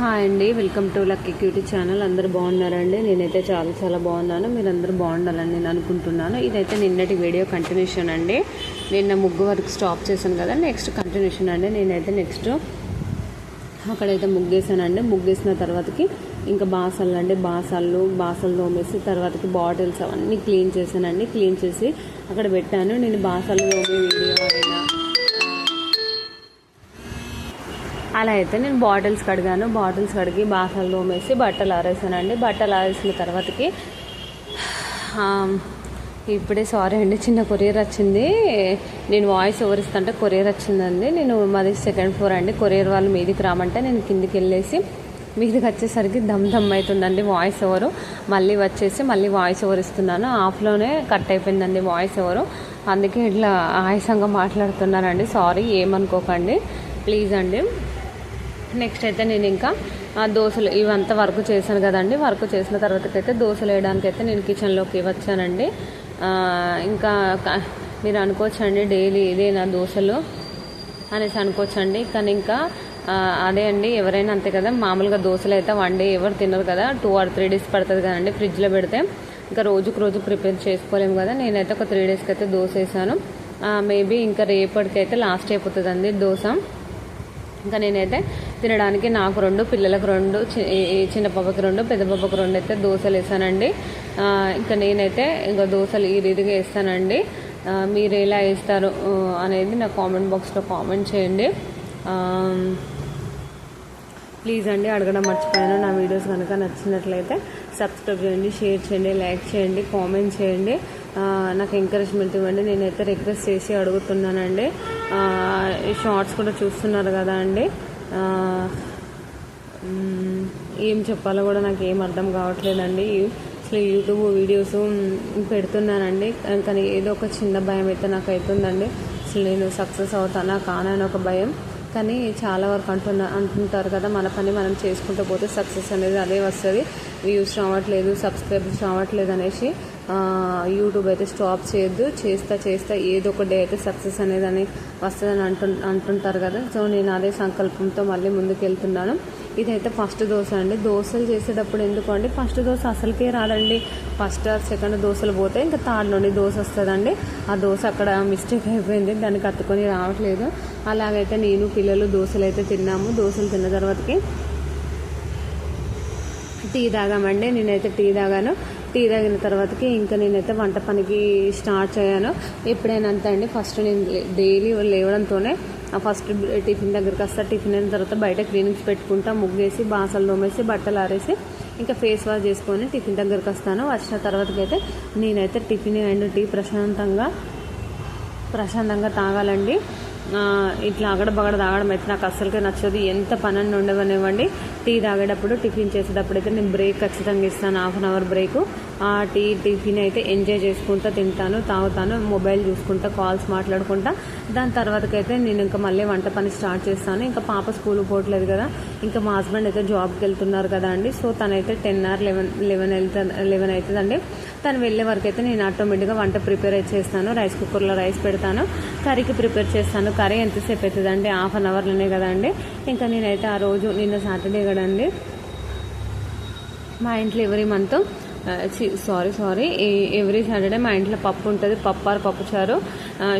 Hi అండి welcome to lucky cutie channel. అందరూ బాగున్నారండి? నేనైతే చాలా చాలా బాగున్నాను. మీరు బాగుండాలని నేను అనుకుంటున్నాను. ఇదైతే నిన్నటి వీడియో కంటిన్యూషన్ అండి. నిన్న ముగ్గు వరకు స్టాప్ చేశాను కదా నెక్స్ట్ కంటిన్యూషన్ అండి. నేనైతే నెక్స్ట్ అక్కడైతే ముగ్గేసానండి ముగ్గేసిన తర్వాతకి ఇంకా బాసలు అండి. బాసళ్ళు బాసలు తోమేసి తర్వాతకి బాటిల్స్ అవన్నీ క్లీన్ చేశానండి. క్లీన్ చేసి అక్కడ పెట్టాను. నేను బాసలు తోమే వీడియో అయినా అలా అయితే నేను బాటిల్స్ కడిగాను. బాటిల్స్ కడిగి బాసలు తోమేసి బట్టలు ఆరేసానండి. బట్టలు ఆరేసిన తర్వాతకి ఇప్పుడే సారీ అండి చిన్న కొరియర్ వచ్చింది. నేను వాయిస్ ఎవరిస్తుంటే కొరియర్ వచ్చిందండి. నేను మాది సెకండ్ ఫ్లోర్ అండి. కొరియర్ వాళ్ళు మీదికి రామంటే నేను కిందికి వెళ్ళేసి మీదికి వచ్చేసరికి దమ్ దమ్ అవుతుందండి వాయిస్ ఎవరు మళ్ళీ వచ్చేసి మళ్ళీ వాయిస్ ఓవర్ ఇస్తున్నాను. ఆఫ్లోనే కట్ అయిపోయిందండి వాయిస్ ఎవరు అందుకే ఇట్లా ఆయాసంగా మాట్లాడుతున్నానండి. సారీ ఏమనుకోకండి. ప్లీజ్ అండి. నెక్స్ట్ అయితే నేను ఇంకా ఆ దోశలు ఇవంతా వర్క్ చేశాను కదండి. వర్క్ చేసిన తర్వాతకైతే దోశలు వేయడానికి అయితే నేను కిచెన్లోకి వచ్చానండి. ఇంకా మీరు అనుకోవచ్చండి డైలీ ఇదే నా దోశలు అనేసి అనుకోవచ్చండి. కానీ ఇంకా అదే అండి ఎవరైనా అంతే కదా మామూలుగా దోశలు అయితే వన్ డే ఎవరు తినరు కదా టూ ఆర్ త్రీ డేస్ పడుతుంది కదండి ఫ్రిడ్జ్లో పెడితే. ఇంకా రోజుకు రోజు ప్రిపేర్ చేసుకోలేము కదా నేనైతే ఒక త్రీ డేస్కి అయితే దోశ వేసాను. మేబీ ఇంకా రేపటికైతే లాస్ట్ అయిపోతుందండి దోశ. ఇంకా నేనైతే తినడానికి నాకు రెండు పిల్లలకు రెండు చి- చిన్న పాపకి రెండు పెద్ద పాపకు రెండు అయితే దోశలు వేసానండి. ఇంకా నేనైతే ఇంకా దోశలు ఈ రీతిగా వేస్తానండి. మీరు ఎలా వేస్తారు అనేది నా కామెంట్ బాక్స్లో కామెంట్ చేయండి. ప్లీజ్ అండి అడగడం మర్చిపోయాను. నా వీడియోస్ కనుక నచ్చినట్లయితే సబ్స్క్రైబ్ చేయండి షేర్ చేయండి లైక్ చేయండి కామెంట్ చేయండి. నాకు ఎంకరేజ్మెంట్ ఇవ్వండి. నేనైతే రిక్వెస్ట్ చేసి అడుగుతున్నానండి. షార్ట్స్ కూడా చూస్తున్నారు కదా అండి. ఏం చెప్పాలో కూడా నాకు ఏం అర్థం కావట్లేదండి. అసలు యూట్యూబ్ వీడియోస్ పెడుతున్నానండి. కానీ ఏదో ఒక చిన్న భయం అయితే నాకు అవుతుందండి అసలు నేను సక్సెస్ అవుతానా కానా అని ఒక భయం. కానీ చాలా వరకు అంటున్న అంటుంటారు కదా మన పని మనం చేసుకుంటూ పోతే సక్సెస్ అనేది అదే వస్తుంది. వ్యూస్ రావట్లేదు సబ్స్క్రైబర్స్ రావట్లేదు అనేసి యూట్యూబ్ అయితే స్టాప్ చేయొద్దు. చేస్తా చేస్తా ఏదో ఒక డే అయితే సక్సెస్ అనేది అని వస్తుందని అంటు అంటుంటారు కదా. సో నేను అదే సంకల్పంతో మళ్ళీ ముందుకు వెళ్తున్నాను ఇదైతే ఫస్ట్ దోశ అండి. దోశలు చేసేటప్పుడు ఎందుకు అండి ఫస్ట్ దోశ అసలుకే రాదండి. ఫస్ట్ ఆర్ సెకండ్ దోశలు పోతే ఇంకా థర్డ్ నుండి దోశ వస్తుందండి. ఆ దోశ అక్కడ మిస్టేక్ అయిపోయింది. దానికి అత్తుకొని రావట్లేదు. అలాగైతే నేను పిల్లలు దోశలు అయితే తిన్నాము. దోశలు తిన్న తర్వాతకి టీ తాగామండి. నేనైతే టీ తాగాను. టీ తాగిన తర్వాతకి ఇంకా నేనైతే వంట పనికి స్టార్ట్ చేయాను ఎప్పుడైనా అంతే అండి. ఫస్ట్ నేను డైలీ లేవడంతోనే ఫస్ట్ టిఫిన్ దగ్గరికి వస్తా టిఫిన్ అయిన తర్వాత బయట క్లీనింగ్స్ పెట్టుకుంటా ముగ్గేసి బాసలు తోమేసి బట్టలు ఆరేసి ఇంకా ఫేస్ వాష్ చేసుకొని టిఫిన్ దగ్గరికి వస్తాను. వచ్చిన తర్వాతకైతే నేనైతే టిఫిన్ అండ్ టీ ప్రశాంతంగా ప్రశాంతంగా తాగాలండి. ఇట్లా అగడబగడ తాగడం అయితే నాకు అస్సలుకే నచ్చదు. ఎంత పని ఉండవనివ్వండి. టీ తాగేటప్పుడు టిఫిన్ చేసేటప్పుడు అయితే నేను బ్రేక్ ఖచ్చితంగా ఇస్తాను. Half an hour break. Tea tiffin అయితే ఎంజాయ్ చేసుకుంటా తింటాను తాగుతాను మొబైల్ చూసుకుంటా కాల్స్ మాట్లాడుకుంటా. దాని తర్వాతకైతే నేను ఇంకా మళ్ళీ వంట పని స్టార్ట్ చేస్తాను. ఇంకా పాప స్కూల్ పోవట్లేదు కదా ఇంకా మా హస్బెండ్ అయితే జాబ్కి వెళ్తున్నారు కదా అండి. సో తనైతే టెన్ ఆర్ లెవెన్ లెవెన్ వెళ్తా లెవెన్ అవుతుందండి. తను వెళ్ళే వరకు అయితే నేను ఆటోమేటిక్గా వంట ప్రిపేర్ చేస్తాను. రైస్ కుక్కర్లో రైస్ పెడతాను. కర్రీకి ప్రిపేర్ చేస్తాను. కర్రీ ఎంతసేపు అవుతుందండి? హాఫ్ అన్ అవర్లోనే కదండి ఇంకా నేనైతే ఆ రోజు నిన్న సాటర్డే కదండి మా ఇంట్లో ఎవరి మనతో సారీ సారీ ఎవ్రీ సాటర్డే మా ఇంట్లో పప్పు ఉంటుంది. పప్పు ఆరు పప్పు చారు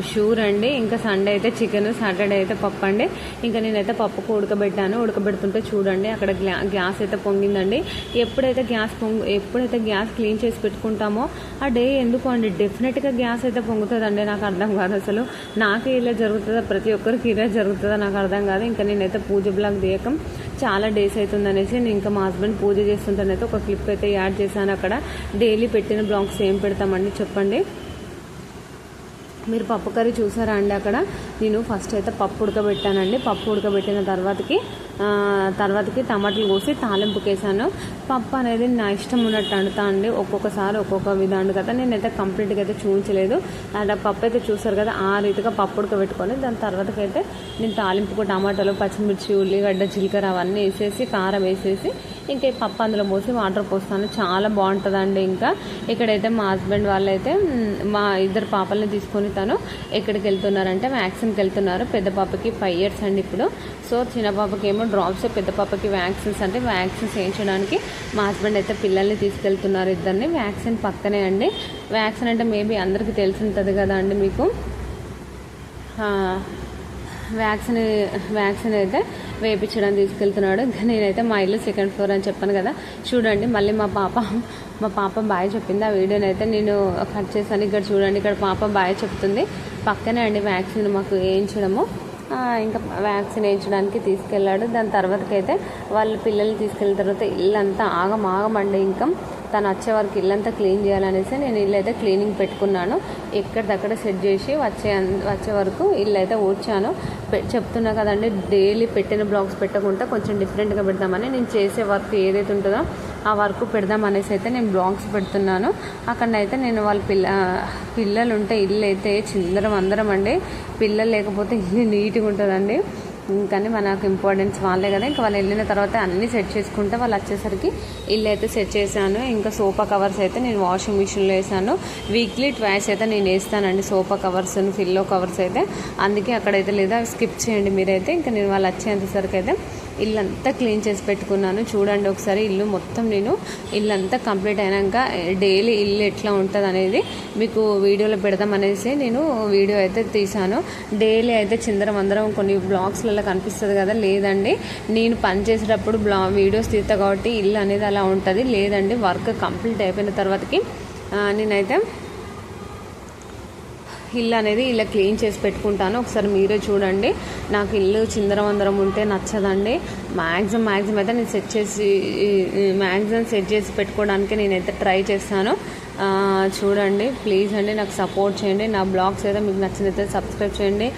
షూర్ అండి. ఇంకా సండే అయితే చికెన్ సాటర్డే అయితే పప్పు అండి. ఇంకా నేనైతే పప్పుకు ఉడకబెట్టాను. ఉడకబెడుతుంటే చూడండి అక్కడ గ్యాస్ అయితే పొంగిందండి. ఎప్పుడైతే గ్యాస్ పొంగు ఎప్పుడైతే గ్యాస్ క్లీన్ చేసి పెట్టుకుంటామో ఆ డే ఎందుకు అండి? డెఫినెట్గా గ్యాస్ అయితే పొంగుతుందండి. నాకు అర్థం కాదు అసలు. నాకే ఇలా జరుగుతుందా? ప్రతి ఒక్కరికి ఇలా జరుగుతుందా? నాకు అర్థం కాదు. ఇంకా నేనైతే పూజ బ్లాగ్ తీయకం. చాలా డేస్ అవుతుంది అనేసి నేను ఇంకా మా హస్బెండ్ పూజ చేస్తుంటానైతే ఒక క్లిప్ అయితే యాడ్ చేశాను అక్కడ. డైలీ పెట్టిన బ్లాగ్స్ ఏం పెడతామండి చెప్పండి? మీరు పప్పు కర్రీ చూసారా అండి అక్కడ? నేను ఫస్ట్ అయితే పప్పు ఉడకబెట్టానండి. పప్పు ఉడకబెట్టిన తర్వాతకి తర్వాతకి టమాటాలు కోసి తాలింపుకి వేసాను. పప్పు అనేది నా ఇష్టం ఉన్నట్టు వండుతా అండి ఒక్కొక్కసారి ఒక్కొక్క విధానం కదా. నేనైతే కంప్లీట్గా అయితే చూపించలేదు. అండ్ ఆ పప్పు అయితే చూసారు కదా ఆ రీతిగా పప్పు ఉడకబెట్టుకొని దాని తర్వాతకైతే అయితే నేను తాలింపుకు టమాటాలు పచ్చిమిర్చి ఉల్లిగడ్డ జీలకర్ర అవన్నీ వేసేసి కారం వేసేసి ఇంకా ఈ పప్పు అందులో పోసి వాటర్ పోస్తాను. చాలా బాగుంటుందండి ఇంకా. ఇక్కడైతే మా హస్బెండ్ వాళ్ళైతే మా ఇద్దరు పాపల్ని తీసుకొని తను ఎక్కడికి వెళ్తున్నారంటే వ్యాక్సిన్కి వెళ్తున్నారు. పెద్ద పాపకి ఫైవ్ ఇయర్స్ అండి ఇప్పుడు. సో చిన్న పాపకి ఏమో డ్రాప్స్ పెద్ద పాపకి వ్యాక్సిన్స్ అంటే వ్యాక్సిన్స్ వేయించడానికి మా హస్బెండ్ అయితే పిల్లల్ని తీసుకెళ్తున్నారు ఇద్దరిని. వ్యాక్సిన్ పక్కనే అండి. వ్యాక్సిన్ అంటే మేబీ అందరికీ తెలిసి ఉంటుంది కదా అండి మీకు? వ్యాక్సిన్ వ్యాక్సిన్ అయితే వేయించడానికి తీసుకెళ్తున్నాడు. ఇంకా నేనైతే మా ఇల్లు సెకండ్ ఫ్లోర్ అని చెప్పాను కదా. చూడండి మళ్ళీ మా పాప మా పాప బాయ్ చెప్పింది. ఆ వీడియోని అయితే నేను కట్ చేశాను. ఇక్కడ చూడండి ఇక్కడ పాప బాయ్ చెప్తుంది. పక్కనే అండి వ్యాక్సిన్ మాకు వేయించడము. ఇంకా వ్యాక్సిన్ వేయించడానికి తీసుకెళ్ళాడు. దాని తర్వాతకైతే వాళ్ళ పిల్లల్ని తీసుకెళ్ళిన తర్వాత ఇల్లంతా ఆగం ఆగమండి ఇంకా. తను వచ్చే వరకు ఇల్లంతా క్లీన్ చేయాలనేసి నేను ఇల్లు అయితే క్లీనింగ్ పెట్టుకున్నాను. ఎక్కడిదక్కడ సెట్ చేసి వచ్చే వచ్చే వరకు ఇల్లు అయితే ఊడ్చాను. చెప్తున్నా కదండి డైలీ పెట్టిన బ్లాగ్స్ పెట్టకుండా కొంచెం డిఫరెంట్గా పెడదామని నేను చేసే వర్క్ ఏదైతే ఉంటుందో ఆ వర్క్ పెడదాం అనేసి అయితే నేను బ్లాగ్స్ పెడుతున్నాను. అక్కడైతే నేను వాళ్ళ పిల్ల పిల్లలు ఉంటే ఇల్లు అయితే చిందరం అందరం అండి. పిల్లలు లేకపోతే ఇల్లు నీట్గా ఉంటుందండి. కానీ మనకు ఇంపార్టెన్స్ వాళ్ళే కదా. ఇంకా వాళ్ళు వెళ్ళిన తర్వాత అన్నీ సెట్ చేసుకుంటే వాళ్ళు వచ్చేసరికి ఇల్లు అయితే సెట్ చేశాను. ఇంకా సోఫా కవర్స్ అయితే నేను వాషింగ్ మిషన్లో వేసాను వీక్లీ ట్వైస్ అయితే నేను వేస్తానండి సోఫా కవర్స్ ఫిల్లో కవర్స్ అయితే. అందుకే అక్కడైతే లేదా స్కిప్ చేయండి మీరైతే. ఇంకా నేను వాళ్ళు వచ్చేంతసరికి అయితే ఇల్లంతా క్లీన్ చేసి పెట్టుకున్నాను. చూడండి ఒకసారి ఇల్లు మొత్తం నేను ఇల్లంతా కంప్లీట్ అయినాక డైలీ ఇల్లు ఎట్లా ఉంటుంది అనేది మీకు వీడియోలో పెడదాం అనేసి నేను వీడియో అయితే తీశాను. డైలీ అయితే చిందరం అందరం కొన్ని బ్లాగ్స్లలో కనిపిస్తుంది కదా లేదండి. నేను పని చేసేటప్పుడు బ్లా వీడియోస్ తీస్తా కాబట్టి ఇల్లు అనేది అలా ఉంటుంది. లేదండి వర్క్ కంప్లీట్ అయిపోయిన తర్వాతకి నేనైతే హిల్ అనేది ఇలా క్లీన్ చేసి పెట్టుకుంటాను. ఒకసారి మీరే చూడండి. నాకు ఇల్లు చిందరవందరం ఉంటే నచ్చదండి. మ్యాక్సిమం మ్యాక్సిమం అయితే నేను సెట్ చేసి మ్యాక్సిమం సెట్ చేసి పెట్టుకోవడానికి నేనైతే ట్రై చేస్తాను. చూడండి. ప్లీజ్ అండి నాకు సపోర్ట్ చేయండి. నా బ్లాగ్స్ అయితే మీకు నచ్చినైతే సబ్స్క్రైబ్ చేయండి.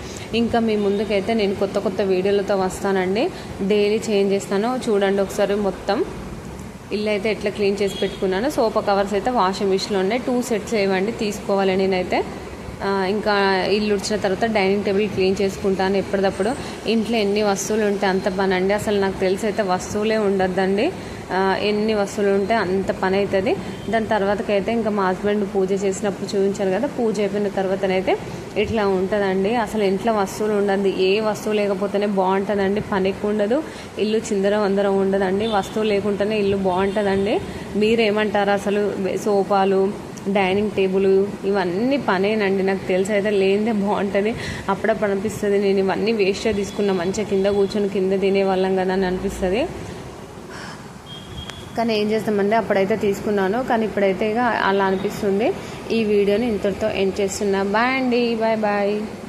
ఇంకా మీ ముందుకైతే నేను కొత్త కొత్త వీడియోలతో వస్తానండి. డైలీ చేంజ్ చేస్తాను. చూడండి ఒకసారి మొత్తం. ఇల్లు అయితే ఎట్లా క్లీన్ చేసి పెట్టుకున్నాను. సోఫా కవర్స్ అయితే వాషింగ్ మిషన్లో ఉన్నాయి. టూ సెట్స్ ఇవ్వండి తీసుకోవాలి నేనైతే. ఇంకా ఇల్లు ఉడిచిన తర్వాత డైనింగ్ టేబుల్ క్లీన్ చేసుకుంటాను ఎప్పటికప్పుడు ఇంట్లో ఎన్ని వస్తువులు ఉంటే అంత పని అండి. అసలు నాకు తెలిసి అయితే వస్తువులే ఉండొద్దండి. ఎన్ని వస్తువులు ఉంటే అంత పని అవుతుంది దాని తర్వాతకైతే ఇంకా మా హస్బెండ్ పూజ చేసినప్పుడు చూపించాను కదా పూజ అయిపోయిన తర్వాతనైతే ఇట్లా ఉంటుందండి. అసలు ఇంట్లో వస్తువులు ఉండదు. ఏ వస్తువు లేకపోతేనే బాగుంటుందండి. పని ఎక్కువ ఉండదు. ఇల్లు చిందరం అందరం ఉండదండి. వస్తువు లేకుండానే ఇల్లు బాగుంటుందండి. మీరేమంటారు అసలు? సోఫాలు డైనింగ్ టేబుల్ ఇవన్నీ పనేనండి. నాకు తెలిసి అయితే లేనిదే బాగుంటుంది. అప్పుడప్పుడు అనిపిస్తుంది నేను ఇవన్నీ వేస్ట్గా తీసుకున్నా మంచిగా కింద కూర్చొని కింద తినేవాళ్ళం కదా అని అనిపిస్తుంది. కానీ ఏం చేస్తామంటే అప్పుడైతే తీసుకున్నాను. కానీ ఇప్పుడైతే ఇక అలా అనిపిస్తుంది. ఈ వీడియోని ఇంతటితో ఎండ్ చేస్తున్నా. బాయ్ అండి. Bye bye